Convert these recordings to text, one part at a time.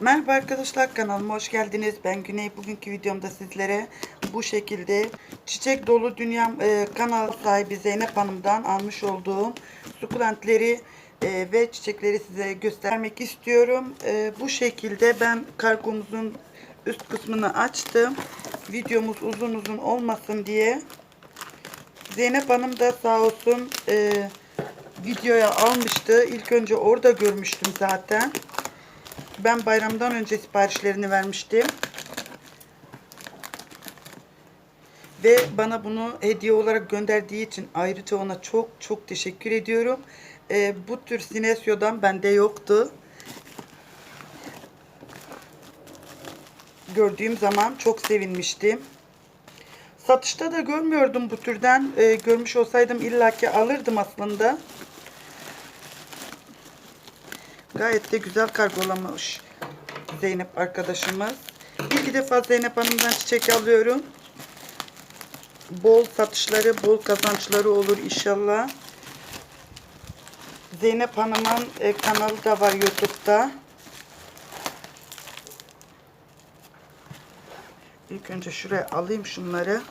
Merhaba arkadaşlar kanalıma hoş geldiniz. Ben Güney. Bugünkü videomda sizlere bu şekilde çiçek dolu dünya e, kanal sahibi Zeynep Hanım'dan almış olduğum sukulentleri e, ve çiçekleri size göstermek istiyorum. E, bu şekilde ben kargomuzun üst kısmını açtım. Videomuz uzun uzun olmasın diye. Zeynep Hanım da sağ olsun e, videoya almıştı. İlk önce orada görmüştüm zaten. Ben bayramdan önce siparişlerini vermiştim. Ve bana bunu hediye olarak gönderdiği için ayrıca ona çok çok teşekkür ediyorum. Ee, bu tür Sinesyo'dan bende yoktu. Gördüğüm zaman çok sevinmiştim. Satışta da görmüyordum bu türden. Ee, görmüş olsaydım illaki alırdım aslında. Gayet de güzel kargolamış Zeynep arkadaşımız. İlk defa Zeynep Hanım'dan çiçek alıyorum. Bol satışları, bol kazançları olur inşallah. Zeynep Hanım'ın e, kanalı da var YouTube'da. İlk önce şuraya alayım şunları.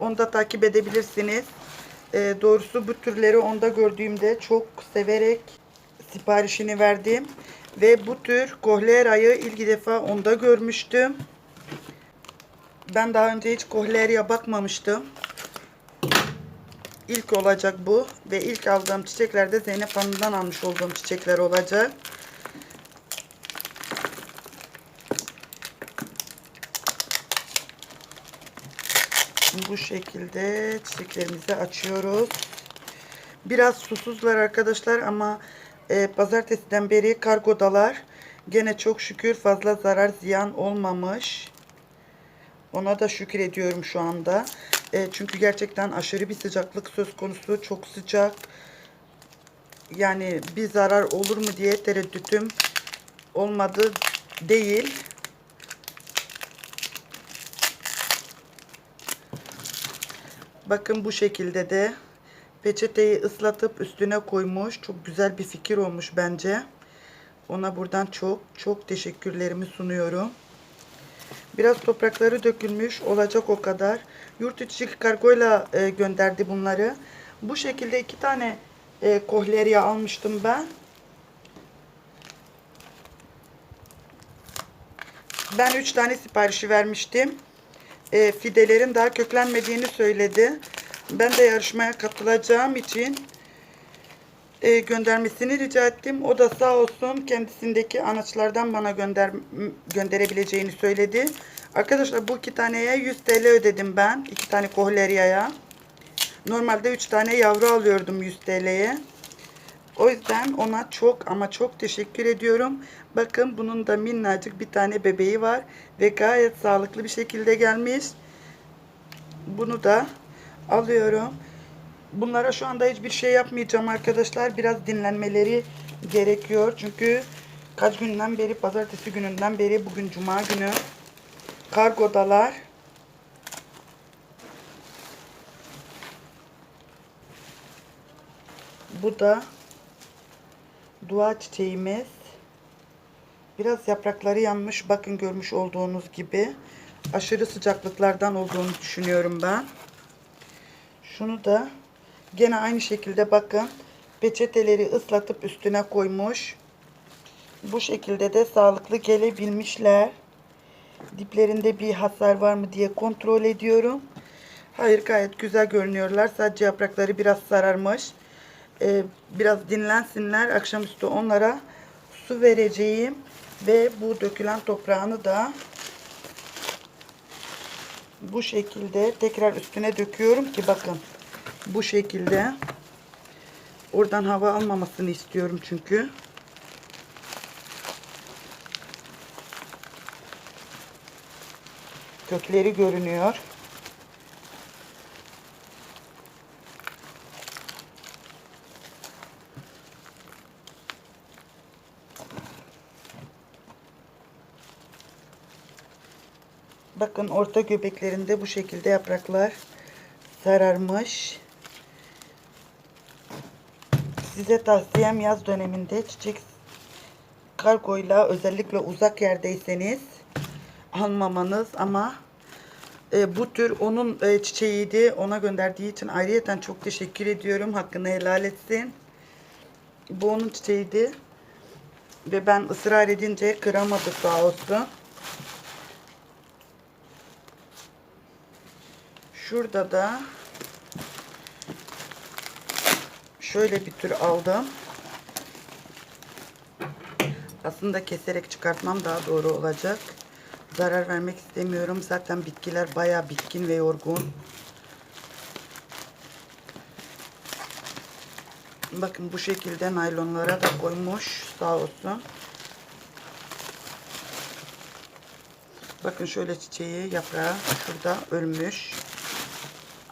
Onu da takip edebilirsiniz. E, doğrusu bu türleri onda gördüğümde çok severek siparişini verdim. Ve bu tür kohlerayı ilk defa onda görmüştüm. Ben daha önce hiç kohleraya bakmamıştım. İlk olacak bu. Ve ilk aldığım çiçekler de Zeynep Hanım'dan almış olduğum çiçekler olacak. Bu şekilde çiçeklerimizi açıyoruz. Biraz susuzlar arkadaşlar ama e, pazartesiden beri kargodalar. Gene çok şükür fazla zarar ziyan olmamış. Ona da şükür ediyorum şu anda. E, çünkü gerçekten aşırı bir sıcaklık söz konusu. Çok sıcak. Yani bir zarar olur mu diye tereddütüm olmadı değil. Bakın bu şekilde de peçeteyi ıslatıp üstüne koymuş. Çok güzel bir fikir olmuş bence. Ona buradan çok çok teşekkürlerimi sunuyorum. Biraz toprakları dökülmüş olacak o kadar. Yurt içi kargoyla e, gönderdi bunları. Bu şekilde iki tane e, kohlerya almıştım ben. Ben üç tane siparişi vermiştim. E, fidelerin daha köklenmediğini söyledi. Ben de yarışmaya katılacağım için e, göndermesini rica ettim. O da sağ olsun kendisindeki anaçlardan bana gönder gönderebileceğini söyledi. Arkadaşlar bu iki taneye 100 TL ödedim ben. iki tane kohleryaya. Normalde 3 tane yavru alıyordum 100 TL'ye. O yüzden ona çok ama çok teşekkür ediyorum. Bakın bunun da minnacık bir tane bebeği var. Ve gayet sağlıklı bir şekilde gelmiş. Bunu da alıyorum. Bunlara şu anda hiçbir şey yapmayacağım arkadaşlar. Biraz dinlenmeleri gerekiyor. Çünkü kaç günden beri, pazartesi gününden beri, bugün cuma günü kargodalar. Bu da dua çiçeğimiz. Biraz yaprakları yanmış. Bakın görmüş olduğunuz gibi. Aşırı sıcaklıklardan olduğunu düşünüyorum ben. Şunu da gene aynı şekilde bakın peçeteleri ıslatıp üstüne koymuş. Bu şekilde de sağlıklı gelebilmişler. Diplerinde bir hasar var mı diye kontrol ediyorum. Hayır gayet güzel görünüyorlar. Sadece yaprakları biraz sararmış. Ee, biraz dinlensinler. Akşamüstü onlara su vereceğim. Ve bu dökülen toprağını da bu şekilde tekrar üstüne döküyorum ki bakın bu şekilde. Oradan hava almamasını istiyorum çünkü. Kökleri görünüyor Bakın orta göbeklerinde bu şekilde yapraklar sararmış. Size tavsiyem yaz döneminde çiçek kargoyla özellikle uzak yerdeyseniz almamanız ama e, bu tür onun e, çiçeğiydi. Ona gönderdiği için ayrıyeten çok teşekkür ediyorum. Hakkını helal etsin. Bu onun çiçeğiydi. Ve ben ısrar edince kıramadı sağ olsun. Şurada da şöyle bir tür aldım. Aslında keserek çıkartmam daha doğru olacak. Zarar vermek istemiyorum. Zaten bitkiler bayağı bitkin ve yorgun. Bakın bu şekilde naylonlara da koymuş. Sağ olsun. Bakın şöyle çiçeği, yaprağı şurada ölmüş.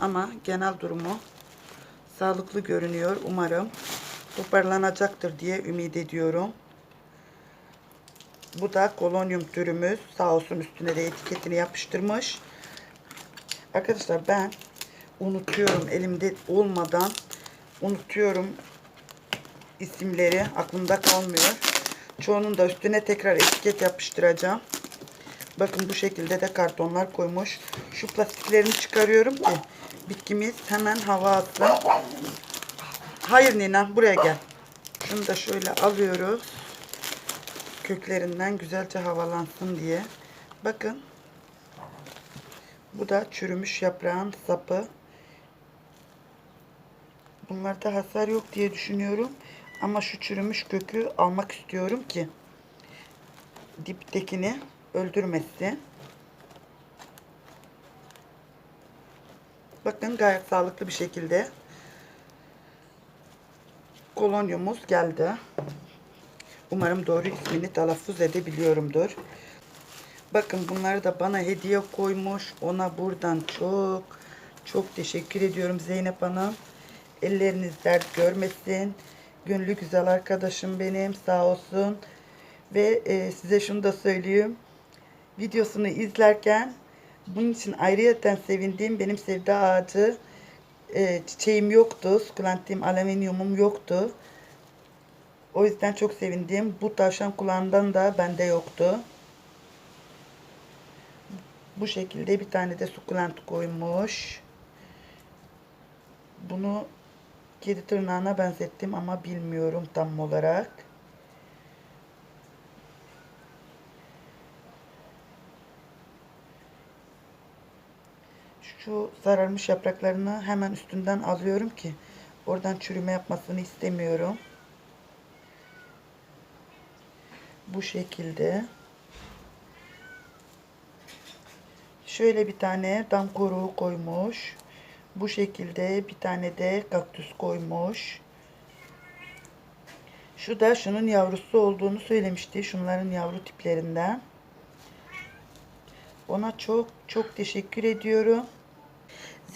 Ama genel durumu sağlıklı görünüyor. Umarım toparlanacaktır diye ümit ediyorum. Bu da kolonyum türümüz. Sağ olsun üstüne de etiketini yapıştırmış. Arkadaşlar ben unutuyorum elimde olmadan unutuyorum isimleri aklımda kalmıyor. Çoğunun da üstüne tekrar etiket yapıştıracağım. Bakın bu şekilde de kartonlar koymuş. Şu plastiklerini çıkarıyorum ki bitkimiz hemen hava alsın. Hayır Nina buraya gel. Şunu da şöyle alıyoruz. Köklerinden güzelce havalansın diye. Bakın. Bu da çürümüş yaprağın sapı. Bunlarda hasar yok diye düşünüyorum. Ama şu çürümüş kökü almak istiyorum ki diptekini öldürmesin. Bakın gayet sağlıklı bir şekilde kolonyumuz geldi. Umarım doğru ismini telaffuz edebiliyorumdur. Bakın bunları da bana hediye koymuş. Ona buradan çok çok teşekkür ediyorum Zeynep Hanım. Elleriniz dert görmesin. Gönlü güzel arkadaşım benim sağ olsun. Ve e, size şunu da söyleyeyim. Videosunu izlerken bunun için ayrıyeten sevindiğim benim sevda ağacı e, çiçeğim yoktu. Sukulentim alüminyumum yoktu. O yüzden çok sevindim. Bu tavşan kulağından da bende yoktu. Bu şekilde bir tane de sukulent koymuş. Bunu kedi tırnağına benzettim ama bilmiyorum tam olarak. Şu sararmış yapraklarını hemen üstünden alıyorum ki oradan çürüme yapmasını istemiyorum. Bu şekilde. Şöyle bir tane dam koruğu koymuş. Bu şekilde bir tane de kaktüs koymuş. Şu da şunun yavrusu olduğunu söylemişti. Şunların yavru tiplerinden. Ona çok çok teşekkür ediyorum.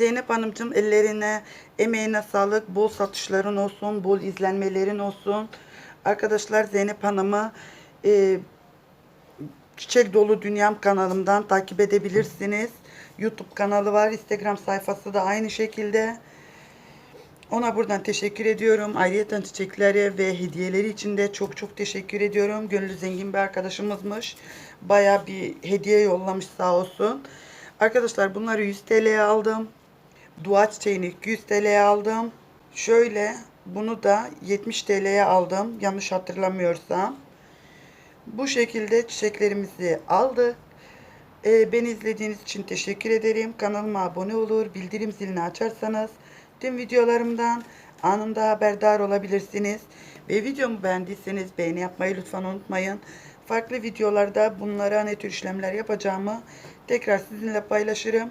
Zeynep Hanımcığım ellerine, emeğine sağlık. Bol satışların olsun, bol izlenmelerin olsun. Arkadaşlar Zeynep Hanım'ı e, Çiçek Dolu Dünyam kanalımdan takip edebilirsiniz. YouTube kanalı var. Instagram sayfası da aynı şekilde. Ona buradan teşekkür ediyorum. Ayrıca çiçekleri ve hediyeleri için de çok çok teşekkür ediyorum. Gönlü zengin bir arkadaşımızmış. Baya bir hediye yollamış sağ olsun. Arkadaşlar bunları 100 TL'ye aldım. Dua çiçeğini 200 TL'ye aldım. Şöyle bunu da 70 TL'ye aldım. Yanlış hatırlamıyorsam. Bu şekilde çiçeklerimizi aldık. Ee, beni izlediğiniz için teşekkür ederim. Kanalıma abone olur, bildirim zilini açarsanız tüm videolarımdan anında haberdar olabilirsiniz. Ve videomu beğendiyseniz beğeni yapmayı lütfen unutmayın. Farklı videolarda bunlara ne tür işlemler yapacağımı tekrar sizinle paylaşırım.